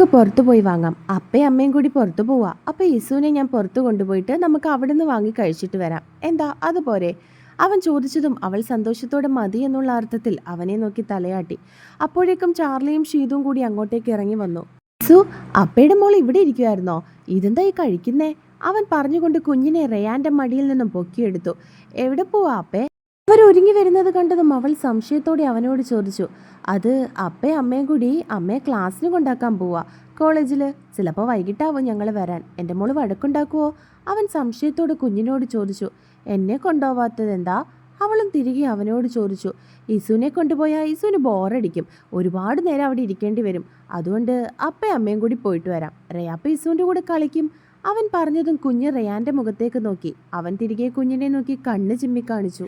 നമുക്ക് പുറത്തു പോയി വാങ്ങാം. അപ്പയും അമ്മയും കൂടി പുറത്തു പോവാ. അപ്പോൾ യേസുവിനെ ഞാൻ പുറത്തു കൊണ്ടുപോയിട്ട് നമുക്ക് അവിടെ നിന്ന് വാങ്ങി കഴിച്ചിട്ട് വരാം. എന്താ? അതുപോലെ. അവൻ ചോദിച്ചതും അവൾ സന്തോഷത്തോടെ മതി എന്നുള്ള അർത്ഥത്തിൽ അവനെ നോക്കി തലയാട്ടി. അപ്പോഴേക്കും ചാർലിയും ഷീതും കൂടി അങ്ങോട്ടേക്ക് ഇറങ്ങി വന്നു. സു അപ്പയുടെ മോൾ ഇവിടെ ഇരിക്കുമായിരുന്നോ ഇതെന്താ ഈ കഴിക്കുന്നേ? അവൻ പറഞ്ഞുകൊണ്ട് കുഞ്ഞിനെ റയാന്റെ മടിയിൽ നിന്നും പൊക്കിയെടുത്തു. എവിടെ പോവാ അപ്പേ? അവർ ഒരുങ്ങി വരുന്നത് കണ്ടതും അവൾ സംശയത്തോടെ അവനോട് ചോദിച്ചു അത് അപ്പയും അമ്മയും കൂടി അമ്മയെ ക്ലാസ്സിന് കൊണ്ടാക്കാൻ പോവാ. കോളേജിൽ ചിലപ്പോൾ വൈകിട്ടാവും ഞങ്ങൾ വരാൻ. എന്റെ മോൾ വഴക്കുണ്ടാക്കുവോ? അവൻ സംശയത്തോടെ കുഞ്ഞിനോട് ചോദിച്ചു എന്നെ കൊണ്ടുപോവാത്തത് എന്താ? അവളും തിരികെ അവനോട് ചോദിച്ചു ഇസുവിനെ കൊണ്ടുപോയാൽ ഇസുവിന് ബോറടിക്കും. ഒരുപാട് നേരം അവിടെ ഇരിക്കേണ്ടി വരും. അതുകൊണ്ട് അപ്പയും അമ്മയും കൂടി പോയിട്ട് വരാം. റയാപ്പ ഇസുവിന്റെ കൂടെ കളിക്കും. അവൻ പറഞ്ഞതും കുഞ്ഞ് റയാന്റെ മുഖത്തേക്ക് നോക്കി. അവൻ തിരികെ കുഞ്ഞിനെ നോക്കി കണ്ണ് ചിമ്മി കാണിച്ചു.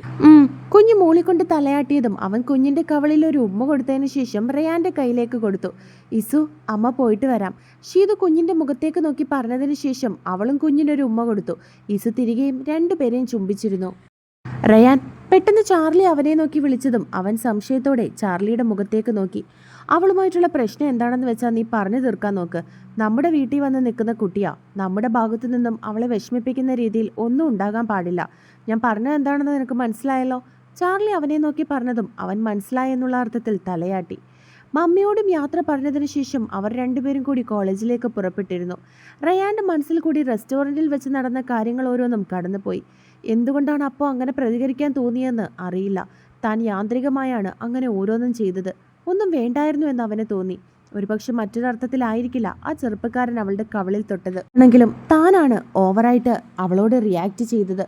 കുഞ്ഞ് മൂളിക്കൊണ്ട് തലയാട്ടിയതും അവൻ കുഞ്ഞിന്റെ കവളിൽ ഒരു ഉമ്മ കൊടുത്തതിന് ശേഷം റയാന്റെ കയ്യിലേക്ക് കൊടുത്തു. ഇസു അമ്മ പോയിട്ട് വരാം. ഷീതു കുഞ്ഞിന്റെ മുഖത്തേക്ക് നോക്കി പറഞ്ഞതിന് ശേഷം അവളും കുഞ്ഞിനൊരു ഉമ്മ കൊടുത്തു. ഇസു തിരികെയും രണ്ടുപേരെയും ചുംബിച്ചിരുന്നു. റയാൻ പെട്ടെന്ന് ചാർലി അവനെ നോക്കി വിളിച്ചതും അവൻ സംശയത്തോടെ ചാർലിയുടെ മുഖത്തേക്ക് നോക്കി. അവളുമായിട്ടുള്ള പ്രശ്നം എന്താണെന്ന് വെച്ചാൽ നീ പറഞ്ഞു തീർക്കാൻ നോക്ക്. നമ്മുടെ വീട്ടിൽ വന്ന് നിൽക്കുന്ന കുട്ടിയാ. നമ്മുടെ ഭാഗത്തു നിന്നും അവളെ വിഷമിപ്പിക്കുന്ന രീതിയിൽ ഒന്നും ഉണ്ടാകാൻ പാടില്ല. ഞാൻ പറഞ്ഞത് എന്താണെന്ന് നിനക്ക് മനസ്സിലായല്ലോ? ചാർലി അവനെ നോക്കി പറഞ്ഞതും അവൻ മനസ്സിലായി എന്നുള്ള അർത്ഥത്തിൽ തലയാട്ടി. മമ്മിയോടും യാത്ര പറഞ്ഞതിന് ശേഷം അവർ രണ്ടുപേരും കൂടി കോളേജിലേക്ക് പുറപ്പെട്ടിരുന്നു. റയാന്റെ മനസ്സിൽ കൂടി റെസ്റ്റോറന്റിൽ വെച്ച് നടന്ന കാര്യങ്ങൾ ഓരോന്നും കടന്നുപോയി. എന്തുകൊണ്ടാണ് അപ്പോൾ അങ്ങനെ പ്രതികരിക്കാൻ തോന്നിയെന്ന് അറിയില്ല. താൻ യാന്ത്രികമായാണ് അങ്ങനെ ഓരോന്നും ചെയ്തത്. ഒന്നും വേണ്ടായിരുന്നു എന്ന് അവന് തോന്നി. ഒരുപക്ഷെ മറ്റൊരർത്ഥത്തിലായിരിക്കില്ല ആ ചെറുപ്പക്കാരൻ അവളുടെ കവളിൽ തൊട്ടത്. ആണെങ്കിലും താനാണ് ഓവറായിട്ട് അവളോട് റിയാക്ട് ചെയ്തത്.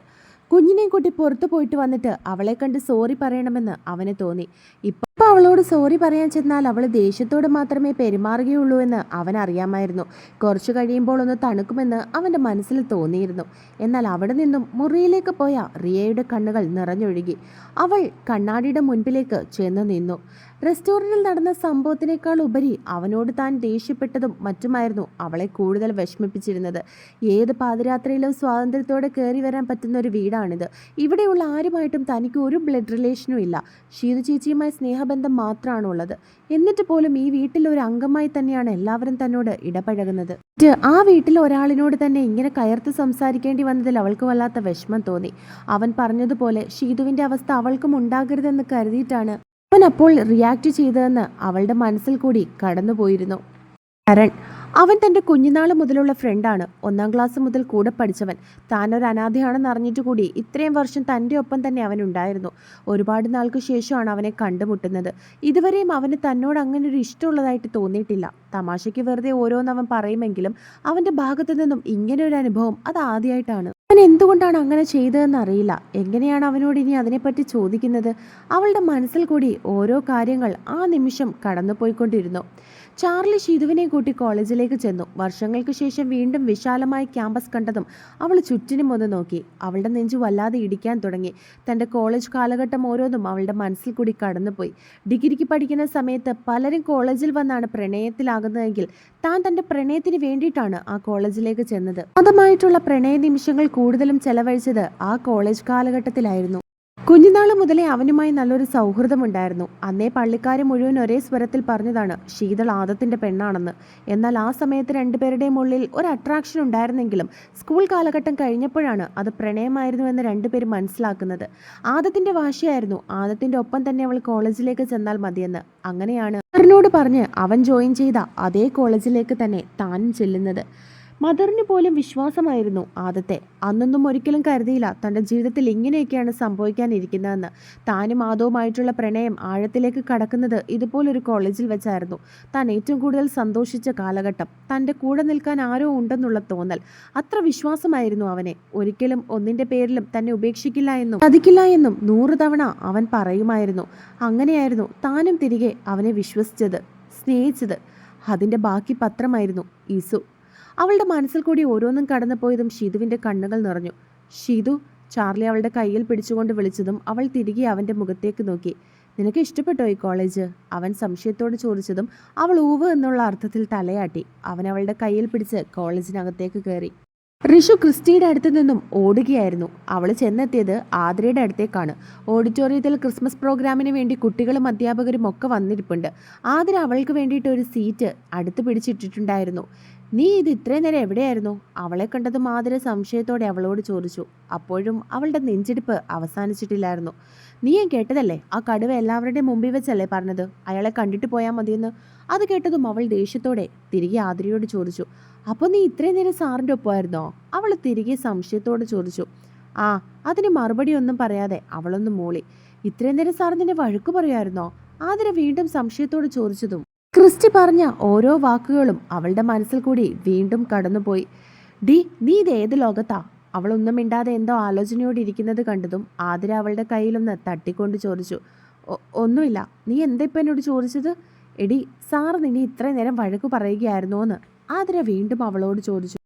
കുഞ്ഞിനെയും കൂട്ടി പുറത്തു പോയിട്ട് വന്നിട്ട് അവളെ കണ്ട് സോറി പറയണമെന്ന് അവന് തോന്നി. ഇപ്പൊ അവളോട് സോറി പറയാൻ ചെന്നാൽ അവൾ ദേഷ്യത്തോട് മാത്രമേ പെരുമാറുകയുള്ളൂ എന്ന് അവൻ അറിയാമായിരുന്നു. കുറച്ചു കഴിയുമ്പോൾ ഒന്ന് തണുക്കുമെന്ന് അവന്റെ മനസ്സിൽ തോന്നിയിരുന്നു. എന്നാൽ അവിടെ നിന്നും മുറിയിലേക്ക് പോയ റിയയുടെ കണ്ണുകൾ നിറഞ്ഞൊഴുകി. അവൾ കണ്ണാടിയുടെ മുൻപിലേക്ക് ചെന്ന് നിന്നു. റെസ്റ്റോറന്റിൽ നടന്ന സംഭവത്തിനേക്കാൾ ഉപരി അവനോട് താൻ ദേഷ്യപ്പെട്ടതും മറ്റുമായിരുന്നു അവളെ കൂടുതൽ വിഷമിപ്പിച്ചിരുന്നത്. ഏത് പാതിരാത്രിയിലും സ്വാതന്ത്ര്യത്തോടെ കയറി വരാൻ പറ്റുന്ന ഒരു വീടാണിത്. ഇവിടെയുള്ള ആരുമായിട്ടും തനിക്ക് ഒരു ബ്ലഡ് റിലേഷനും ഇല്ല. ഷീതു ചേച്ചിയുമായി സ്നേഹബന്ധം മാത്രമാണ് ഉള്ളത് എന്നിട്ട് പോലും ഈ വീട്ടിൽ ഒരു അംഗമായി തന്നെയാണ് എല്ലാവരും തന്നോട് ഇടപഴകുന്നത്. ആ വീട്ടിൽ ഒരാളിനോട് തന്നെ ഇങ്ങനെ കയർത്ത് സംസാരിക്കേണ്ടി വന്നതിൽ അവൾക്ക് വല്ലാത്ത വിഷമം തോന്നി. അവൻ പറഞ്ഞതുപോലെ ഷീതുവിന്റെ അവസ്ഥ അവൾക്കും ഉണ്ടാകരുതെന്ന് കരുതിയിട്ടാണ് അവൻ അപ്പോൾ റിയാക്ട് ചെയ്തതെന്ന് അവളുടെ മനസ്സിൽ കൂടി കടന്നുപോയിരുന്നു. കരൺ അവൻ തന്റെ കുഞ്ഞുനാൾ മുതലുള്ള ഫ്രണ്ടാണ് ഒന്നാം ക്ലാസ് മുതൽ കൂടെ പഠിച്ചവൻ. താൻ ഒരു അനാഥയാണെന്ന് അറിഞ്ഞിട്ട് കൂടി ഇത്രയും വർഷം തന്റെ ഒപ്പം തന്നെ അവൻ ഉണ്ടായിരുന്നു. ഒരുപാട് നാൾക്ക് ശേഷമാണ് അവനെ കണ്ടുമുട്ടുന്നത്. ഇതുവരെയും അവന് തന്നോട് അങ്ങനെ ഒരു ഇഷ്ടമുള്ളതായിട്ട് തോന്നിയിട്ടില്ല. തമാശയ്ക്ക് വെറുതെ ഓരോന്ന് അവൻ പറയുമെങ്കിലും അവന്റെ ഭാഗത്തു നിന്നും ഇങ്ങനെ ഒരു അനുഭവം അത് ആദ്യമായിട്ടാണ് അവൻ എന്തുകൊണ്ടാണ് അങ്ങനെ ചെയ്തതെന്ന് അറിയില്ല. എങ്ങനെയാണ് അവനോട് ഇനി അതിനെപ്പറ്റി ചോദിക്കുന്നത്? അവളുടെ മനസ്സിൽ കൂടി ഓരോ കാര്യങ്ങൾ ആ നിമിഷം കടന്നുപോയിക്കൊണ്ടിരുന്നു. ചാർലി ഷീതുവിനെ കൂട്ടി കോളേജിലേക്ക് ചെന്നു. വർഷങ്ങൾക്ക് ശേഷം വീണ്ടും വിശാലമായ ക്യാമ്പസ് കണ്ടതും അവൾ ചുറ്റിനും ഒന്ന് നോക്കി. അവളുടെ നെഞ്ചു വല്ലാതെ ഇടിക്കാൻ തുടങ്ങി. തന്റെ കോളേജ് കാലഘട്ടം ഓരോന്നും അവളുടെ മനസ്സിൽ കൂടി കടന്നുപോയി. ഡിഗ്രിക്ക് പഠിക്കുന്ന സമയത്ത് പലരും കോളേജിൽ വന്നാണ് പ്രണയത്തിലാകുന്നതെങ്കിൽ താൻ തന്റെ പ്രണയത്തിന് വേണ്ടിയിട്ടാണ് ആ കോളേജിലേക്ക് ചെന്നത്. അതമായിട്ടുള്ള പ്രണയ നിമിഷങ്ങൾ കൂടുതലും ചെലവഴിച്ചത് ആ കോളേജ് കാലഘട്ടത്തിലായിരുന്നു. കുഞ്ഞുനാൾ മുതലേ അവനുമായി നല്ലൊരു സൗഹൃദമുണ്ടായിരുന്നു. അന്നേ പള്ളിക്കാരെ മുഴുവൻ ഒരേ സ്വരത്തിൽ പറഞ്ഞതാണ് ശീതൾ ആദത്തിന്റെ പെണ്ണാണെന്ന്. എന്നാൽ ആ സമയത്ത് രണ്ടുപേരുടെയും ഉള്ളിൽ ഒരു അട്രാക്ഷൻ ഉണ്ടായിരുന്നെങ്കിലും സ്കൂൾ കാലഘട്ടം കഴിഞ്ഞപ്പോഴാണ് അത് പ്രണയമായിരുന്നു എന്ന് രണ്ടുപേരും മനസ്സിലാക്കുന്നത്. ആദത്തിന്റെ വാശിയായിരുന്നു ആദത്തിന്റെ ഒപ്പം തന്നെ അവൾ കോളേജിലേക്ക് ചെന്നാൽ മതിയെന്ന്. അങ്ങനെയാണ് അവനോട് പറഞ്ഞ് അവൻ ജോയിൻ ചെയ്ത അതേ കോളേജിലേക്ക് തന്നെ താനും ചെല്ലുന്നത്. മദറിന് പോലും വിശ്വാസമായിരുന്നു ആദത്തെ. അന്നൊന്നും ഒരിക്കലും കരുതിയില്ല തന്റെ ജീവിതത്തിൽ ഇങ്ങനെയൊക്കെയാണ് സംഭവിക്കാനിരിക്കുന്നതെന്ന്. താനും ആദവുമായിട്ടുള്ള പ്രണയം ആഴത്തിലേക്ക് കടക്കുന്നത് ഇതുപോലൊരു കോളേജിൽ വെച്ചായിരുന്നു. താൻ ഏറ്റവും കൂടുതൽ സന്തോഷിച്ച കാലഘട്ടം തന്റെ കൂടെ നിൽക്കാൻ ആരോ ഉണ്ടെന്നുള്ള തോന്നൽ അത്ര വിശ്വാസമായിരുന്നു അവനെ. ഒരിക്കലും ഒന്നിന്റെ പേരിലും തന്നെ ഉപേക്ഷിക്കില്ല എന്നും ചതിക്കില്ല എന്നും നൂറ് തവണ അവൻ പറയുമായിരുന്നു. അങ്ങനെയായിരുന്നു താനും തിരികെ അവനെ വിശ്വസിച്ചത് സ്നേഹിച്ചത്. അതിന്റെ ബാക്കി പത്രമായിരുന്നു ഈസു. അവളുടെ മനസ്സിൽ കൂടി ഓരോന്നും കടന്നുപോയതും ഷീതുവിന്റെ കണ്ണുകൾ നിറഞ്ഞു. ഷീതു ചാർലി അവളുടെ കയ്യിൽ പിടിച്ചുകൊണ്ട് വിളിച്ചതും അവൾ തിരികെ അവന്റെ മുഖത്തേക്ക് നോക്കി. നിനക്ക് ഇഷ്ടപ്പെട്ടോ ഈ കോളേജ്? അവൻ സംശയത്തോട് ചോദിച്ചതും അവൾ ഊവ് എന്നുള്ള അർത്ഥത്തിൽ തലയാട്ടി. അവൻ അവളുടെ കയ്യിൽ പിടിച്ച് കോളേജിനകത്തേക്ക് കയറി. ഋഷു ക്രിസ്റ്റിയുടെ അടുത്ത് നിന്നും ഓടുകയായിരുന്നു. അവൾ ചെന്നെത്തിയത് ആതിരയുടെ അടുത്തേക്കാണ്. ഓഡിറ്റോറിയത്തിൽ ക്രിസ്മസ് പ്രോഗ്രാമിന് വേണ്ടി കുട്ടികളും അധ്യാപകരും ഒക്കെ വന്നിരിപ്പുണ്ട്. ആതിര അവൾക്ക് വേണ്ടിയിട്ട് ഒരു സീറ്റ് അടുത്ത് പിടിച്ചിട്ടിട്ടുണ്ടായിരുന്നു. നീ ഇത് ഇത്രയും നേരം എവിടെയായിരുന്നു? അവളെ കണ്ടത് മാതിരി സംശയത്തോടെ അവളോട് ചോദിച്ചു. അപ്പോഴും അവളുടെ നെഞ്ചിടിപ്പ് അവസാനിച്ചിട്ടില്ലായിരുന്നു. നീ ഞാൻ കേട്ടതല്ലേ? ആ കടുവ എല്ലാവരുടെയും മുമ്പിൽ വെച്ചല്ലേ പറഞ്ഞത്? അയാളെ കണ്ടിട്ട് പോയാൽ മതിയെന്ന്? അത് കേട്ടതും അവൾ ദേഷ്യത്തോടെ തിരികെ ആതിരയോട് ചോദിച്ചു. അപ്പോൾ നീ ഇത്രയും നേരം സാറിന്റെ ഒപ്പമായിരുന്നോ? അവൾ തിരികെ സംശയത്തോട് ചോദിച്ചു. ആ അതിന് മറുപടി ഒന്നും പറയാതെ അവളൊന്ന് മൂളി. ഇത്രയും നേരം സാർ നിന്നെ വഴക്കു പറയുമായിരുന്നോ ആതിര വീണ്ടും സംശയത്തോട് ചോദിച്ചതും ക്രിസ്റ്റി പറഞ്ഞ ഓരോ വാക്കുകളും അവളുടെ മനസ്സിൽ കൂടി വീണ്ടും കടന്നുപോയി. ഡി നീ ഇത് ഏത് ലോകത്താ? അവളൊന്നും മിണ്ടാതെ എന്തോ ആലോചനയോടെ ഇരിക്കുന്നത് കണ്ടതും ആതിര അവളുടെ കയ്യിലൊന്ന് തട്ടിക്കൊണ്ട് ചോദിച്ചു. ഒന്നുമില്ല. നീ എന്താ ഇപ്പം എന്നോട് ചോദിച്ചത്? എടി സാർ നിന്നെ ഇത്രയും നേരം വഴക്കു പറയുകയായിരുന്നോന്ന്. ആതിര വീണ്ടും അവളോട് ചോദിച്ചു.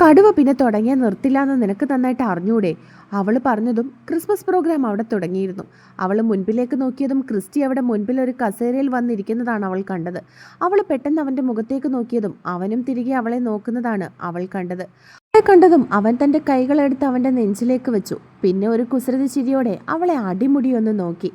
കടുവ പിന്നെ തുടങ്ങിയാൽ നിർത്തില്ല എന്ന് നിനക്ക് നന്നായിട്ട് അറിഞ്ഞൂടെ? അവൾ പറഞ്ഞതും ക്രിസ്മസ് പ്രോഗ്രാം അവിടെ തുടങ്ങിയിരുന്നു. അവൾ മുൻപിലേക്ക് നോക്കിയതും ക്രിസ്റ്റി അവിടെ മുൻപിൽ ഒരു കസേരയിൽ വന്നിരിക്കുന്നതാണ് അവൾ കണ്ടത്. അവൾ പെട്ടെന്ന് അവന്റെ മുഖത്തേക്ക് നോക്കിയതും അവനും തിരികെ അവളെ നോക്കുന്നതാണ് അവൾ കണ്ടത്. അവളെ കണ്ടതും അവൻ തന്റെ കൈകളെടുത്ത് അവന്റെ നെഞ്ചിലേക്ക് വെച്ചു. പിന്നെ ഒരു കുസൃതി ചിരിയോടെ അവളെ അടിമുടിയൊന്ന് നോക്കി.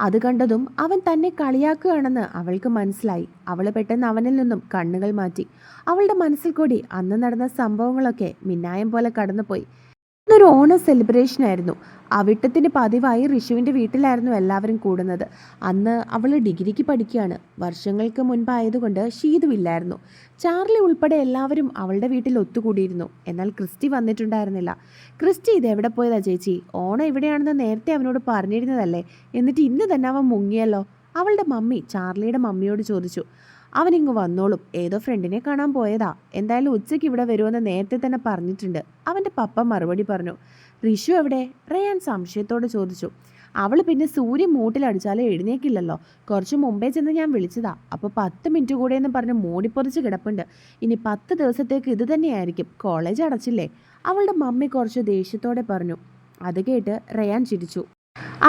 അത് കണ്ടതും അവൻ തന്നെ കളിയാക്കുകയാണെന്ന് അവൾക്ക് മനസ്സിലായി. അവൾ പെട്ടെന്ന് അവനിൽ നിന്നും കണ്ണുകൾ മാറ്റി. അവളുടെ മനസ്സിൽ കൂടി അന്ന് നടന്ന സംഭവങ്ങളൊക്കെ മിന്നായം പോലെ കടന്നുപോയി. ഇതൊരു ഓണ സെലിബ്രേഷൻ ആയിരുന്നു. അവിട്ടത്തിന് പതിവായി ഋഷുവിന്റെ വീട്ടിലായിരുന്നു എല്ലാവരും കൂടുന്നത്. അന്ന് അവൾ ഡിഗ്രിക്ക് പഠിക്കുകയാണ്. വർഷങ്ങൾക്ക് മുൻപായതുകൊണ്ട് ഷീതുവില്ലായിരുന്നു ചാർലി ഉൾപ്പെടെ എല്ലാവരും അവളുടെ വീട്ടിൽ ഒത്തുകൂടിയിരുന്നു. എന്നാൽ ക്രിസ്റ്റി വന്നിട്ടുണ്ടായിരുന്നില്ല. ക്രിസ്റ്റി ഇത് എവിടെ പോയതാ ചേച്ചി? ഓണം എവിടെയാണെന്ന് നേരത്തെ അവനോട് പറഞ്ഞിരുന്നതല്ലേ? എന്നിട്ട് ഇന്ന് തന്നെ അവൻ മുങ്ങിയല്ലോ? അവളുടെ മമ്മി ചാർലിയുടെ മമ്മിയോട് ചോദിച്ചു. അവനിങ്ങ് വന്നോളും. ഏതോ ഫ്രണ്ടിനെ കാണാൻ പോയതാ. എന്തായാലും ഉച്ചയ്ക്ക് ഇവിടെ വരുമെന്ന് നേരത്തെ തന്നെ പറഞ്ഞിട്ടുണ്ട്. അവന്റെ പപ്പ മറുപടി പറഞ്ഞു. റിഷു എവിടെ? റയാൻ സംശയത്തോടെ ചോദിച്ചു. അവൾ പിന്നെ സൂര്യൻ മൂട്ടിലടിച്ചാലും എഴുന്നേക്കില്ലല്ലോ. കുറച്ച് മുമ്പേ ചെന്ന് ഞാൻ വിളിച്ചതാ. അപ്പോൾ പത്ത് മിനിറ്റ് കൂടെ എന്ന് പറഞ്ഞ് മൂടിപ്പൊറിച്ച് കിടപ്പുണ്ട്. ഇനി പത്ത് ദിവസത്തേക്ക് ഇത് തന്നെയായിരിക്കും. കോളേജ് അടച്ചില്ലേ? അവളുടെ മമ്മി കുറച്ച് ദേഷ്യത്തോടെ പറഞ്ഞു. അത് കേട്ട് റയാൻ ചിരിച്ചു.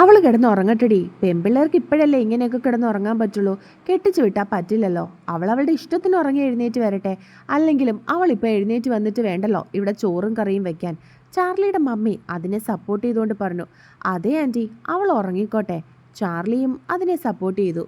അവൾ കിടന്ന് ഉറങ്ങട്ടെടി. പെമ്പിള്ളേർക്ക് ഇപ്പോഴല്ലേ ഇങ്ങനെയൊക്കെ കിടന്ന് ഉറങ്ങാൻ പറ്റുള്ളൂ. കെട്ടിച്ചു വിട്ടാൽ പറ്റില്ലല്ലോ. അവൾ അവളുടെ ഇഷ്ടത്തിന് ഉറങ്ങി എഴുന്നേറ്റ് വരട്ടെ. അല്ലെങ്കിലും അവൾ ഇപ്പോൾ എഴുന്നേറ്റ് വന്നിട്ട് വേണ്ടല്ലോ ഇവിടെ ചോറും കറിയും വെക്കാൻ. ചാർലിയുടെ മമ്മി അതിനെ സപ്പോർട്ട് ചെയ്തുകൊണ്ട് പറഞ്ഞു അതേ ആന്റി അവൾ ഉറങ്ങിക്കോട്ടെ. ചാർലിയും അതിനെ സപ്പോർട്ട് ചെയ്തു.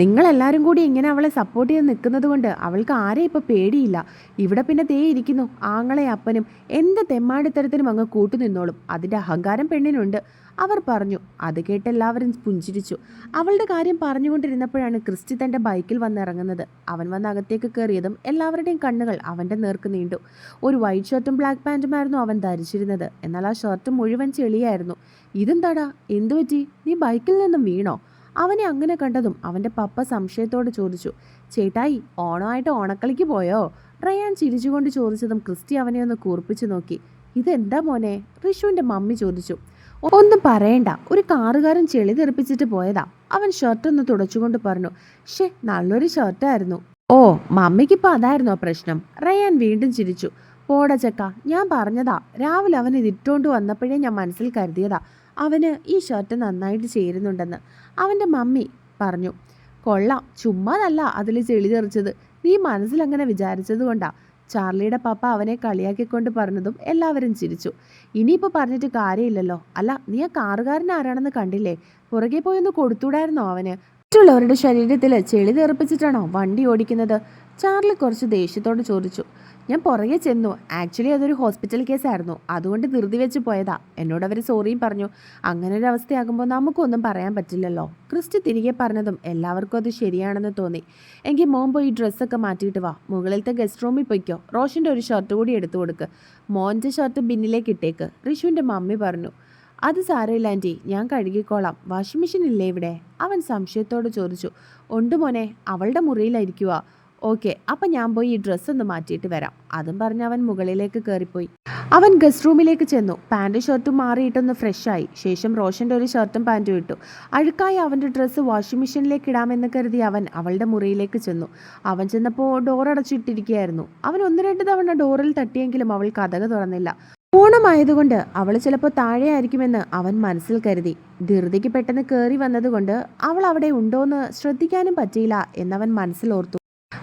നിങ്ങളെല്ലാരും കൂടി ഇങ്ങനെ അവളെ സപ്പോർട്ട് ചെയ്ത് നിൽക്കുന്നത് കൊണ്ട് അവൾക്ക് ആരെയും ഇപ്പോൾ പേടിയില്ല. ഇവിടെ പിന്നെ തേ ഇരിക്കുന്നു. ആങ്ങളെ അപ്പനും എന്ത് തെമ്മാടിത്തരത്തിനും അങ്ങ് കൂട്ടുനിന്നോളും. അതിന്റെ അഹങ്കാരം പെണ്ണിനുണ്ട്. അവർ പറഞ്ഞു അത് കേട്ട് എല്ലാവരും പുഞ്ചിരിച്ചു. അവളുടെ കാര്യം പറഞ്ഞുകൊണ്ടിരുന്നപ്പോഴാണ് ക്രിസ്റ്റി തന്റെ ബൈക്കിൽ വന്നിറങ്ങുന്നത്. അവൻ വന്ന് അകത്തേക്ക് കയറിയതും എല്ലാവരുടെയും കണ്ണുകൾ അവന്റെ നേർക്ക് നീണ്ടു. ഒരു വൈറ്റ് ഷർട്ടും ബ്ലാക്ക് പാന്റുമായിരുന്നു അവൻ ധരിച്ചിരുന്നത്. എന്നാൽ ആ ഷർട്ട് മുഴുവൻ ചെളിയായിരുന്നു. ഇതെന്താടാ? എന്തു പറ്റി? നീ ബൈക്കിൽ നിന്നും വീണോ? അവനെ അങ്ങനെ കണ്ടതും അവന്റെ പപ്പ സംശയത്തോട് ചോദിച്ചു. ചേട്ടായി ഓണമായിട്ട് ഓണക്കളിക്ക് പോയോ? റയാൻ ചിരിച്ചുകൊണ്ട് ചോദിച്ചതും ക്രിസ്റ്റി അവനെ ഒന്ന് കൂർപ്പിച്ചു നോക്കി. ഇതെന്താ മോനെ? റിഷുവിന്റെ മമ്മി ചോദിച്ചു. ഒന്നും പറയണ്ട. ഒരു കാറുകാരൻ ചെളി തെറിപ്പിച്ചിട്ട് പോയതാ. അവൻ ഷർട്ട് ഒന്ന് തുടച്ചുകൊണ്ട് പറഞ്ഞു ഷേ നല്ലൊരു ഷർട്ടായിരുന്നു ഓ മമ്മിക്കിപ്പോൾ അതായിരുന്നോ പ്രശ്നം? റയാൻ വീണ്ടും ചിരിച്ചു. പോട ചക്ക ഞാൻ പറഞ്ഞതാ. രാവിലെ അവൻ ഇത് ഇട്ടുകൊണ്ട് വന്നപ്പോഴേ ഞാൻ മനസ്സിൽ കരുതിയതാ. അവന് ഈ ഷർട്ട് നന്നായിട്ട് ചേരുന്നുണ്ടെന്ന്. അവന്റെ മമ്മി പറഞ്ഞു കൊള്ളാം ചുമ്മാതല്ല അതിൽ ചെളി തെറിച്ചത്. നീ മനസ്സിലങ്ങനെ വിചാരിച്ചത് കൊണ്ടാ. ചാർലിയുടെ പപ്പ അവനെ കളിയാക്കിക്കൊണ്ട് പറഞ്ഞതും എല്ലാവരും ചിരിച്ചു. ഇനിയിപ്പോൾ പറഞ്ഞിട്ട് കാര്യമില്ലല്ലോ. അല്ല നീ ആ കാറുകാരൻ ആരാണെന്ന് കണ്ടില്ലേ? പുറകെ പോയൊന്ന് കൊടുത്തൂടായിരുന്നോ അവന്? മറ്റുള്ളവരുടെ ശരീരത്തിൽ ചെളി തെറിപ്പിച്ചിട്ടാണോ വണ്ടി ഓടിക്കുന്നത്? ചാർലി കുറച്ച് ദേഷ്യത്തോട് ചോദിച്ചു. ഞാൻ പുറകെ ചെന്നു. ആക്ച്വലി അതൊരു ഹോസ്പിറ്റൽ കേസായിരുന്നു. അതുകൊണ്ട് ധൃതി വെച്ച് പോയതാ. എന്നോട് അവർ സോറിയും പറഞ്ഞു. അങ്ങനെ ഒരു അവസ്ഥയാകുമ്പോൾ നമുക്കൊന്നും പറയാൻ പറ്റില്ലല്ലോ. ക്രിസ്റ്റി തിരികെ പറഞ്ഞതും എല്ലാവർക്കും അത് ശരിയാണെന്ന് തോന്നി. എങ്കിൽ മോൻ പോയി ഡ്രസ്സൊക്കെ മാറ്റിയിട്ട് വാ. മുകളിലത്തെ ഗസ്റ്റ് റൂമിൽ പോയിക്കോ. റോഷന്റെ ഒരു ഷർട്ട് കൂടി എടുത്തു കൊടുക്ക്. മോന്റെ ഷർട്ട് ബിന്നിലേക്ക് ഇട്ടേക്ക്. റിഷുവിന്റെ മമ്മി പറഞ്ഞു. അത് സാരമില്ല ആന്റി ഞാൻ കഴുകിക്കോളാം. വാഷിംഗ് മെഷീൻ ഇല്ലേ ഇവിടെ? അവൻ സംശയത്തോട് ചോദിച്ചു. ഉണ്ട് മോനെ. അവളുടെ മുറിയിലായിരിക്കുക ഓക്കെ അപ്പം ഞാൻ പോയി ഈ ഡ്രസ്സ് ഒന്ന് മാറ്റിയിട്ട് വരാം. അതും പറഞ്ഞ് അവൻ മുകളിലേക്ക് കയറിപ്പോയി അവൻ ഗസ്റ്റ് റൂമിലേക്ക് ചെന്നു. പാന്റ് ഷർട്ടും മാറിയിട്ടൊന്ന് ഫ്രഷായി ശേഷം റോഷന്റെ ഒരു ഷർട്ടും പാന്റും ഇട്ടു. അഴുക്കായി അവന്റെ ഡ്രസ്സ് വാഷിംഗ് മെഷീനിലേക്ക് ഇടാമെന്ന് കരുതി അവൻ അവളുടെ മുറിയിലേക്ക് ചെന്നു. അവൻ ചെന്നപ്പോൾ ഡോർ അടച്ചിട്ടിരിക്കുകയായിരുന്നു അവൻ ഒന്ന് രണ്ട് തവണ ഡോറിൽ തട്ടിയെങ്കിലും അവൾ കഥക തുറന്നില്ല. ഓണമായതുകൊണ്ട് അവൾ ചിലപ്പോൾ താഴെയായിരിക്കുമെന്ന് അവൻ മനസ്സിൽ കരുതി. ധൃതിക്ക് പെട്ടെന്ന് കയറി വന്നതുകൊണ്ട് അവൾ അവിടെ ഉണ്ടോ ഉണ്ടോയെന്ന് ശ്രദ്ധിക്കാനും പറ്റിയില്ല എന്നവൻ മനസ്സിലോർത്തു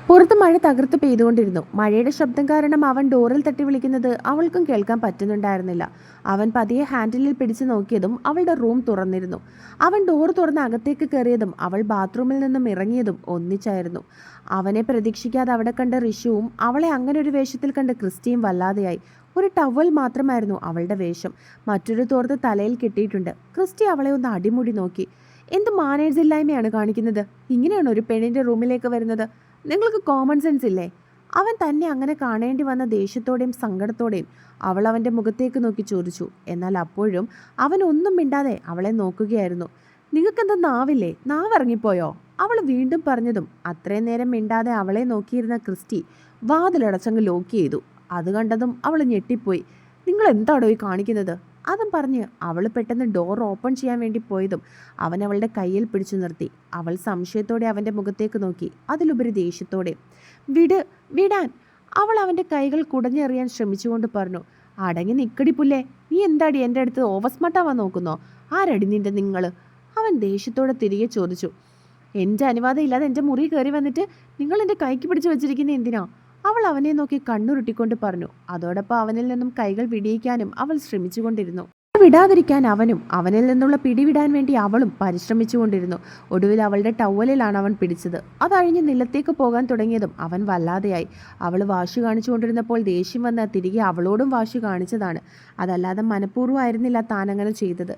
പുറത്ത് മഴ തകർത്ത് പെയ്തുകൊണ്ടിരുന്നു. മഴയുടെ ശബ്ദം കാരണം അവൻ ഡോറിൽ തട്ടി വിളിക്കുന്നത് അവൾക്കും കേൾക്കാൻ പറ്റുന്നുണ്ടായിരുന്നില്ല. അവൻ പതിയെ ഹാൻഡിലിൽ പിടിച്ചു നോക്കിയതും അവളുടെ റൂം തുറന്നിരുന്നു. അവൻ ഡോർ തുറന്ന് അകത്തേക്ക് കയറിയതും അവൾ ബാത്റൂമിൽ നിന്നും ഇറങ്ങിയതും ഒന്നിച്ചായിരുന്നു. അവനെ പ്രതീക്ഷിക്കാതെ അവിടെ കണ്ട ഋഷുവും അവളെ അങ്ങനെ ഒരു വേഷത്തിൽ കണ്ട ക്രിസ്റ്റിയും വല്ലാതെയായി. ഒരു ടവൽ മാത്രമായിരുന്നു അവളുടെ വേഷം. മറ്റൊരു തോർത്ത് തലയിൽ കെട്ടിയിട്ടുണ്ട്. ക്രിസ്റ്റി അവളെ ഒന്ന് അടിമുടി നോക്കി. എന്ത് മാനേജില്ലായ്മയാണ് കാണിക്കുന്നത്? ഇങ്ങനെയാണ് ഒരു പെണ്ണിന്റെ റൂമിലേക്ക് വരുന്നത്? നിങ്ങൾക്ക് കോമൺ സെൻസ് ഇല്ലേ? അവൻ തന്നെ അങ്ങനെ കാണേണ്ടി വന്ന ദേഷ്യത്തോടെയും സങ്കടത്തോടെയും അവൾ അവന്റെ മുഖത്തേക്ക് നോക്കി ചോദിച്ചു. എന്നാൽ അപ്പോഴും അവൻ ഒന്നും മിണ്ടാതെ അവളെ നോക്കുകയായിരുന്നു. നിങ്ങൾക്കെന്താ നാവില്ലേ നാവ് ഇറങ്ങിപ്പോയോ? അവൾ വീണ്ടും പറഞ്ഞതും അത്രയും നേരം മിണ്ടാതെ അവളെ നോക്കിയിരുന്ന ക്രിസ്റ്റി വാതിലടച്ചങ്ങ് ലോക്ക് ചെയ്തു. അത് കണ്ടതും അവൾ ഞെട്ടിപ്പോയി. നിങ്ങൾ എന്താടോ ഈ കാണിക്കുന്നത്? അതും പറഞ്ഞ് അവൾ പെട്ടെന്ന് ഡോർ ഓപ്പൺ ചെയ്യാൻ വേണ്ടി പോയതും അവൻ അവളുടെ കയ്യിൽ പിടിച്ചു നിർത്തി. അവൾ സംശയത്തോടെ അവന്റെ മുഖത്തേക്ക് നോക്കി. അതിലുപരി ദേഷ്യത്തോടെ വിട് വിടാൻ. അവൾ അവന്റെ കൈകൾ കുടഞ്ഞെറിയാൻ ശ്രമിച്ചുകൊണ്ട് പറഞ്ഞു അടങ്ങി നിക്കടി പുല്ലേ നീ എന്താടി എന്റെ അടുത്ത് ഓവസ്മട്ടാവാൻ നോക്കുന്നോ? ആരടി നിന്റെ നിങ്ങൾ അവൻ ദേഷ്യത്തോടെ തിരികെ ചോദിച്ചു എന്റെ അനുവാദം ഇല്ലാതെ എന്റെ മുറി കയറി വന്നിട്ട് നിങ്ങൾ എന്റെ കൈക്ക് പിടിച്ച് വെച്ചിരിക്കുന്നത് എന്തിനാ? അവൾ അവനെ നോക്കി കണ്ണുരുട്ടിക്കൊണ്ട് പറഞ്ഞു. അതോടൊപ്പം അവനിൽ നിന്നും കൈകൾ വിടിയിക്കാനും അവൾ ശ്രമിച്ചുകൊണ്ടിരുന്നു. വിടാതിരിക്കാൻ അവനും അവനിൽ നിന്നുള്ള പിടിവിടാൻ വേണ്ടി അവളും പരിശ്രമിച്ചുകൊണ്ടിരുന്നു. ഒടുവിൽ അവളുടെ ടവലിലാണ് അവൻ പിടിച്ചത്. അതഴിഞ്ഞ് നിലത്തേക്ക് പോകാൻ തുടങ്ങിയതും അവൻ വല്ലാതെയായി. അവൾ വാശി കാണിച്ചുകൊണ്ടിരുന്നപ്പോൾ ദേഷ്യം വന്ന് തിരികെ അവളോടും വാശി കാണിച്ചതാണ്. അതല്ലാതെ മനഃപൂർവമായിരുന്നില്ല താനങ്ങനെ ചെയ്തത്.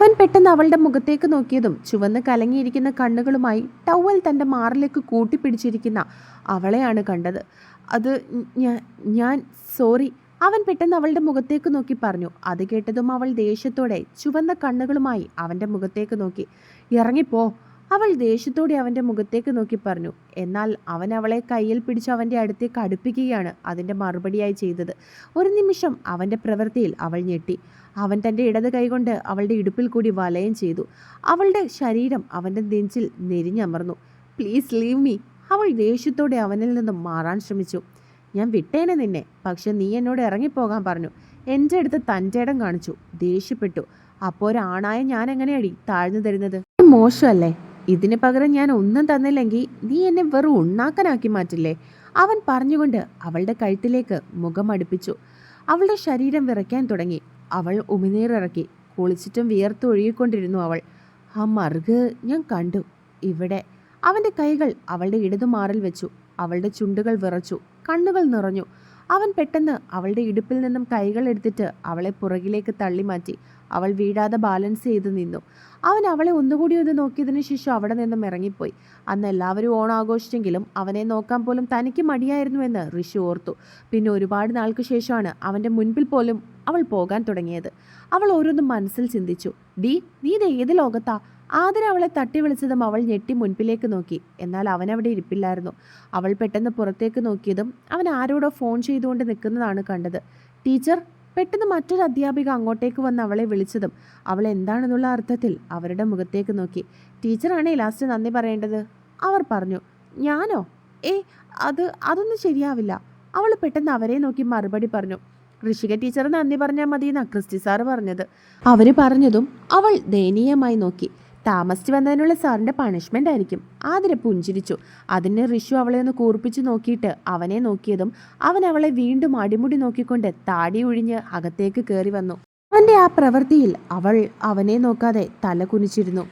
അവൻ പെട്ടെന്ന് അവളുടെ മുഖത്തേക്ക് നോക്കിയതും ചുവന്ന് കലങ്ങിയിരിക്കുന്ന കണ്ണുകളുമായി ടവൽ തന്റെ മാറിലേക്ക് കൂട്ടിപ്പിടിച്ചിരിക്കുന്ന അവളെയാണ് കണ്ടത്. അത് ഞാൻ സോറി. അവൻ പെട്ടെന്ന് അവളുടെ മുഖത്തേക്ക് നോക്കി പറഞ്ഞു. അത് കേട്ടതും അവൾ ദേഷ്യത്തോടെ ചുവന്ന കണ്ണുകളുമായി അവന്റെ മുഖത്തേക്ക് നോക്കി. ഇറങ്ങിപ്പോ. അവൾ ദേഷ്യത്തോടെ അവന്റെ മുഖത്തേക്ക് നോക്കി പറഞ്ഞു. എന്നാൽ അവൻ അവളെ കയ്യിൽ പിടിച്ച് അവന്റെ അടുത്തേക്ക് അടുപ്പിക്കുകയാണ് അതിന്റെ മറുപടിയായി ചെയ്തത്. ഒരു നിമിഷം അവന്റെ പ്രവൃത്തിയിൽ അവൾ ഞെട്ടി. അവൻ തന്റെ ഇടത് കൈകൊണ്ട് അവളുടെ ഇടുപ്പിൽ കൂടി വലയം ചെയ്തു. അവളുടെ ശരീരം അവന്റെ നെഞ്ചിൽ നെരിഞ്ഞമർന്നു. പ്ലീസ് ലീവ് മീ അവൾ ദേഷ്യത്തോടെ അവനിൽ നിന്നും മാറാൻ ശ്രമിച്ചു. ഞാൻ വിട്ടേനെ നിന്നെ പക്ഷെ നീ എന്നോട് ഇറങ്ങിപ്പോകാൻ പറഞ്ഞു. എന്റെ അടുത്ത് തന്റെ ഇടം കാണിച്ചു. ദേഷ്യപ്പെട്ടു. അപ്പോൾ ഒരാണായ ഞാൻ എങ്ങനെയടി താഴ്ന്നു തരുന്നത്? മോശമല്ലേ? ഇതിന് പകരം ഞാൻ ഒന്നും തന്നില്ലെങ്കിൽ നീ എന്നെ വെറും ഉണ്ണാക്കനാക്കി മാറ്റില്ലേ? അവൻ പറഞ്ഞുകൊണ്ട് അവളുടെ കഴുത്തിലേക്ക് മുഖം അടുപ്പിച്ചു. അവളുടെ ശരീരം വിറയ്ക്കാൻ തുടങ്ങി. അവൾ ഉമിനീറിറക്കി കുളിച്ചിട്ടും വിയർത്തൊഴുകിക്കൊണ്ടിരുന്നു അവൾ. ആ മറുക് ഞാൻ കണ്ടു. ഇവിടെ അവന്റെ കൈകൾ അവളുടെ ഇടതുമാറിൽ വെച്ചു. അവളുടെ ചുണ്ടുകൾ വിറച്ചു. കണ്ണുകൾ നിറഞ്ഞു. അവൻ പെട്ടെന്ന് അവളുടെ ഇടുപ്പിൽ നിന്നും കൈകൾ എടുത്തിട്ട് അവളെ പുറകിലേക്ക് തള്ളി മാറ്റി അവൾ വീഴാതെ ബാലൻസ് ചെയ്ത് നിന്നു. അവൻ അവളെ ഒന്നുകൂടി ഒന്ന് നോക്കിയതിനു ശേഷം അവിടെ നിന്നും ഇറങ്ങിപ്പോയി. അന്ന് എല്ലാവരും ഓണാഘോഷിച്ചെങ്കിലും അവനെ നോക്കാൻ പോലും തനിക്ക് മടിയായിരുന്നുവെന്ന് ഋഷി ഓർത്തു. പിന്നെ ഒരുപാട് നാൾക്ക് ശേഷമാണ് അവന്റെ മുൻപിൽ പോലും അവൾ പോകാൻ തുടങ്ങിയത്. അവൾ ഓരോന്നും മനസ്സിൽ ചിന്തിച്ചു. ഡി നീ ഇത് ഏത് ലോകത്താ? ആദ്യം അവളെ തട്ടി വിളിച്ചതും അവൾ ഞെട്ടി മുൻപിലേക്ക് നോക്കി. എന്നാൽ അവൻ അവിടെ ഇരിപ്പില്ലായിരുന്നു. അവൾ പെട്ടെന്ന് പുറത്തേക്ക് നോക്കിയതും അവൻ ആരോടോ ഫോൺ ചെയ്തുകൊണ്ട് നിൽക്കുന്നതാണ് കണ്ടത്. ടീച്ചർ പെട്ടെന്ന് മറ്റൊരു അധ്യാപിക അങ്ങോട്ടേക്ക് വന്ന് അവളെ വിളിച്ചതും അവൾ എന്താണെന്നുള്ള അർത്ഥത്തിൽ അവരുടെ മുഖത്തേക്ക് നോക്കി. ടീച്ചറാണേ ലാസ്റ്റ് നന്ദി പറയേണ്ടത്. അവർ പറഞ്ഞു ഞാനോ? ഏ അത് അതൊന്നും ശരിയാവില്ല. അവൾ പെട്ടെന്ന് അവരെ നോക്കി മറുപടി പറഞ്ഞു ഋഷിക ടീച്ചർ നന്ദി പറഞ്ഞാൽ മതി എന്നാ ക്രിസ്റ്റി സാറ് പറഞ്ഞത്. അവർ പറഞ്ഞതും അവൾ ദയനീയമായി നോക്കി. താമസിച്ച് വന്നതിനുള്ള സാറിന്റെ പണിഷ്മെന്റ് ആയിരിക്കും. ആതിര പുഞ്ചിരിച്ചു. അതിന് ഋഷു അവളെ ഒന്ന് കൂർപ്പിച്ചു നോക്കിയിട്ട് അവനെ നോക്കിയതും അവൻ അവളെ വീണ്ടും അടിമുടി നോക്കിക്കൊണ്ട് താടി ഒഴിഞ്ഞ് അകത്തേക്ക് കയറി വന്നു. അവന്റെ ആ പ്രവൃത്തിയിൽ അവൾ അവനെ നോക്കാതെ തല കുനിച്ചിരുന്നു.